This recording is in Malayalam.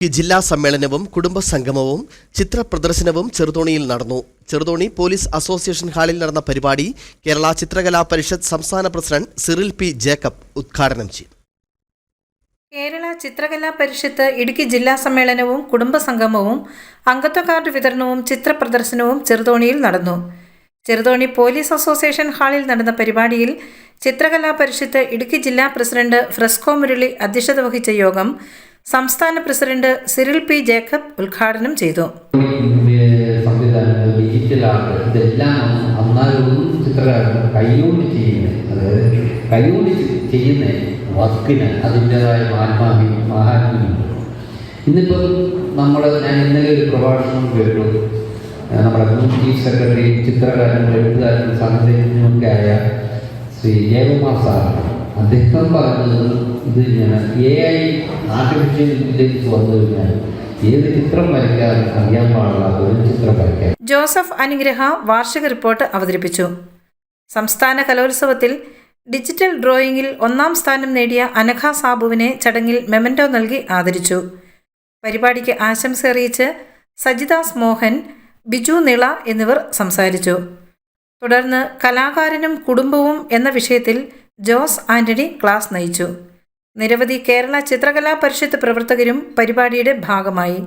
ജില്ലാ സമ്മേളനവും കുടുംബ സംഗമവും ചിത്ര പ്രദർശനവും ചെറുതോണിയിൽ നടന്നു. ചെറുതോണി പോലീസ് അസോസിയേഷൻ ഹാളിൽ നടന്ന പരിപാടി കേരള ചിത്രകലാ പരിഷത്ത് സംസ്ഥാന പ്രസിഡന്റ് സിറിൽ പി ജേക്കബ് ഉദ്ഘാടനം ചെയ്തു. കേരള ചിത്രകലാ പരിഷത്ത് ഇടുക്കി ജില്ലാ സമ്മേളനവും കുടുംബ സംഗമവും അംഗത്വ കാർഡ് വിതരണവും ചിത്ര പ്രദർശനവും ചെറുതോണിയിൽ നടന്നു. ചെറുതോണി പോലീസ് അസോസിയേഷൻ ഹാളിൽ നടന്ന പരിപാടിയിൽ ചിത്രകലാ പരിഷത്ത് ഇടുക്കി ജില്ലാ പ്രസിഡന്റ് ഫ്രെസ്കോ മുരളി അധ്യക്ഷത വഹിച്ച യോഗം സംസ്ഥാന പ്രസിഡന്റ് സിറിൽ പി ജേക്കബ് ഉദ്ഘാടനം ചെയ്തു. സംവിധാനങ്ങൾ ഡിജിറ്റൽ ആർട്ട് ഇതെല്ലാം ചിത്രകാരൻ അതായത് ചെയ്യുന്ന വർക്കിന് അതിന്റെതായ മാത്മാവിയും മഹാത്മ്യമുണ്ട് ഇന്നിപ്പം നമ്മൾ ഞാൻ ഇന്നലെ ഒരു പ്രഭാഷണം കേട്ടു. നമ്മുടെ മുൻ ചീഫ് സെക്രട്ടറി ചിത്രകാരനും എഴുത്തുകാരനും സാഹിത്യജ്ഞനൊക്കെ ആയ ശ്രീ ജയകുമാർ സാർ അദ്ദേഹം പറഞ്ഞത് ഇത് ഞാൻ എ ഐ ആർട്ടിഫിഷ്യൽ ഇന്റലിജൻസ് വന്നു കഴിഞ്ഞാൽ ഏത് ചിത്രം വരയ്ക്കാൻ അറിയാൻ പാടില്ലാത്ത ഒരു ചിത്രം വരയ്ക്കാൻ. ജോസഫ് അനുഗ്രഹ വാർഷിക റിപ്പോർട്ട് അവതരിപ്പിച്ചു. സംസ്ഥാന കലോത്സവത്തിൽ ഡിജിറ്റൽ ഡ്രോയിങ്ങിൽ ഒന്നാം സ്ഥാനം നേടിയ അനഘ സാബുവിനെ ചടങ്ങിൽ മെമന്റോ നൽകി ആദരിച്ചു. പരിപാടിക്ക് ആശംസ അറിയിച്ച് സജിദാസ് മോഹൻ ബിജു നിള എന്നിവർ സംസാരിച്ചു. തുടർന്ന് കലാകാരനും കുടുംബവും എന്ന വിഷയത്തിൽ ജോസ് ആന്റണി ക്ലാസ് നയിച്ചു. നിരവധി കേരള ചിത്രകലാ പരിഷത്ത് പ്രവർത്തകരും പരിപാടിയുടെ ഭാഗമായി.